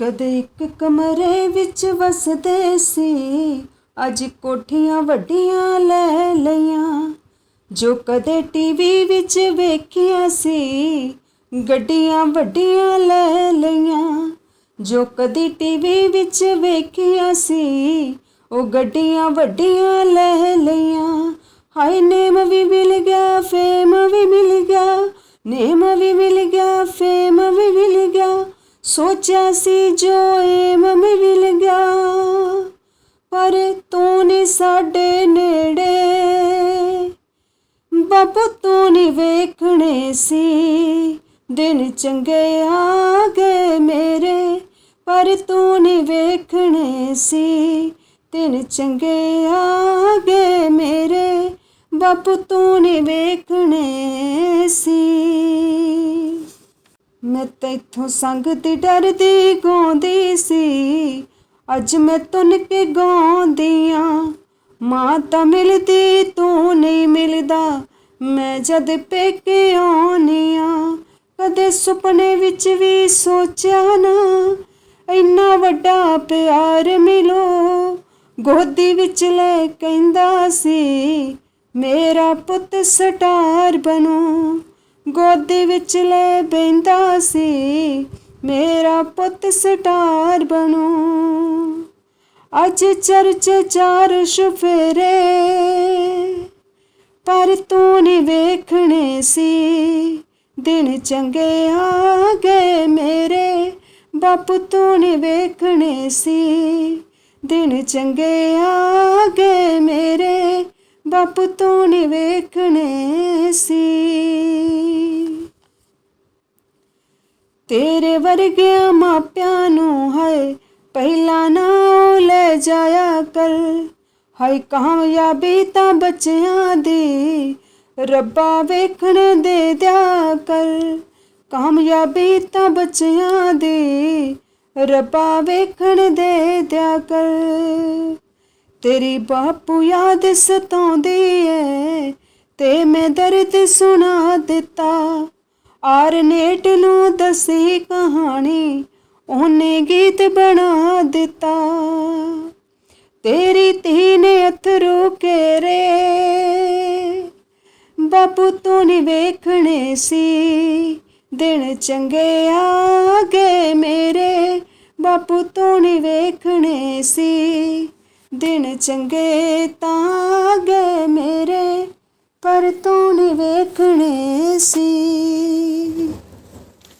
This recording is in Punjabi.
ਕਦੇ ਇੱਕ ਕਮਰੇ ਵਿੱਚ ਵਸਦੇ ਸੀ ਅੱਜ ਕੋਠੀਆਂ ਵੱਡੀਆਂ ਲੈ ਲਈਆਂ ਜੋ ਕਦੇ ਟੀਵੀ ਵਿੱਚ ਵੇਖਿਆ ਸੀ ਗੱਡੀਆਂ ਵੱਡੀਆਂ ਲੈ ਲਈਆਂ ਜੋ ਕਦੀ ਟੀਵੀ ਵਿੱਚ ਵੇਖਿਆ ਸੀ ਉਹ ਗੱਡੀਆਂ ਵੱਡੀਆਂ ਲੈ ਲਈਆਂ ਹਾਏ ਨੇਮ ਵੀ ਮਿਲ ਗਿਆ ਫੇਮ ਵੀ ਮਿਲ ਗਿਆ ਨੇਮ ਵੀ ਸੋਚਿਆ ਸੀ ਜੋ ਏਮ ਵੀ ਮਿਲ ਗਿਆ, ਪਰ ਤੂੰ ਨੀ ਸਾਡੇ ਨੇੜੇ। ਬਾਪੂ ਤੂੰ ਨੀ ਵੇਖਣੇ ਸੀ, ਦਿਨ ਚੰਗੇ ਆ ਗਏ ਮੇਰੇ, ਪਰ ਤੂੰ ਨੀ ਵੇਖਣੇ ਸੀ, ਦਿਨ ਚੰਗੇ ਆ ਗਏ ਮੇਰੇ। ਬਾਪੂ ਤੂੰ ਨੀ ਵੇਖਣੇ ਸੀ। ਮੈਂ ਤੈਥੋਂ ਸੰਗ ਦੀ ਡਰਦੀ ਗਾਉਂਦੀ ਸੀ। ਅੱਜ ਮੈਂ ਤੁਨ ਕੇ ਗਾਉਂਦੀ ਗਾਉਂਦੀਆਂ ਮਾਂ ਤਾਂ ਮਿਲਦੀ, ਤੂੰ ਨਹੀਂ ਮਿਲਦਾ। ਮੈਂ ਜਦ ਪੇਕੇ ਆਉਣੀਆਂ ਕਦੇ ਸੁਪਨੇ ਵਿੱਚ ਵੀ ਸੋਚਿਆ ਨਾ। ਇੰਨਾ ਵੱਡਾ ਪਿਆਰ ਮਿਲੋ, ਗੋਦੀ ਵਿੱਚ ਲੈ ਕਹਿੰਦਾ ਸੀ, ਮੇਰਾ ਪੁੱਤ ਸਟਾਰ ਬਣੋ। ਗੋਦੀ ਵਿੱਚ ਲੈ ਬੈਂਦਾ ਸੀ। ਮੇਰਾ ਪੁੱਤ ਸਟਾਰ ਬਣੂ। ਅੱਜ ਚਰਚ ਚਾਰ ਸ਼ਫੇਰੇ, ਪਰ ਤੂੰ ਨਹੀਂ ਵੇਖਣੇ ਸੀ। ਦਿਨ ਚੰਗੇ ਆ ਗਏ ਮੇਰੇ, ਬਾਪੂ ਤੂੰ ਨਹੀਂ ਵੇਖਣੇ ਸੀ। ਦਿਨ ਚੰਗੇ ਆ ਗਏ ਮੇਰੇ ਬਾਪੂ ਤੂੰ ਨਹੀਂ ਵੇਖਣੇ ਸੀ। ਤੇਰੇ ਵਰਗਿਆਂ ਮਾਪਿਆਂ ਨੂੰ ਹੈ ਪਹਿਲਾ ਨਾ ਲੈ ਜਾਇਆ ਕਰ। ਹਾਈ ਕਾਮਯਾਬੀ ਤਾਂ ਬੱਚਿਆਂ ਦੀ, ਰੱਬਾ ਵੇਖਣ ਦੇ ਦਿਆ ਕਰ। ਕਾਮਯਾਬੀ ਤਾਂ ਬੱਚਿਆਂ ਦੀ, ਰੱਬਾ ਵੇਖਣ ਦੇ ਦਿਆ ਕਰ। ਤੇਰੀ ਬਾਪੂ ਯਾਦ ਸਤਾਉਂਦੀ ਏ ਤੇ ਮੈਂ ਦਰਦ ਸੁਣਾ ਦਿੱਤਾ। ਆਰਨੇਟ ਨੂੰ ਦਸੀ ਕਹਾਣੀ, ਉਹਨੇ ਗੀਤ ਬਣਾ ਦਿੱਤਾ। ਤੇਰੀ ਧੀ ਨੇ ਅਥਰੂ ਕੇਰੇ ਬਾਪੂ ਤੂੰ ਨਹੀਂ ਵੇਖਣੇ ਸੀ। ਦਿਨ ਚੰਗੇ ਆ ਗਏ ਮੇਰੇ, ਬਾਪੂ ਤੂੰ ਨਹੀਂ ਵੇਖਣੇ ਸੀ। ਦਿਨ ਚੰਗੇ ਤਾਂ ਗਏ ਮੇਰੇ ਪਰ ਤੂੰ ਨਹੀਂ ਵੇਖਣੇ ਸੀ।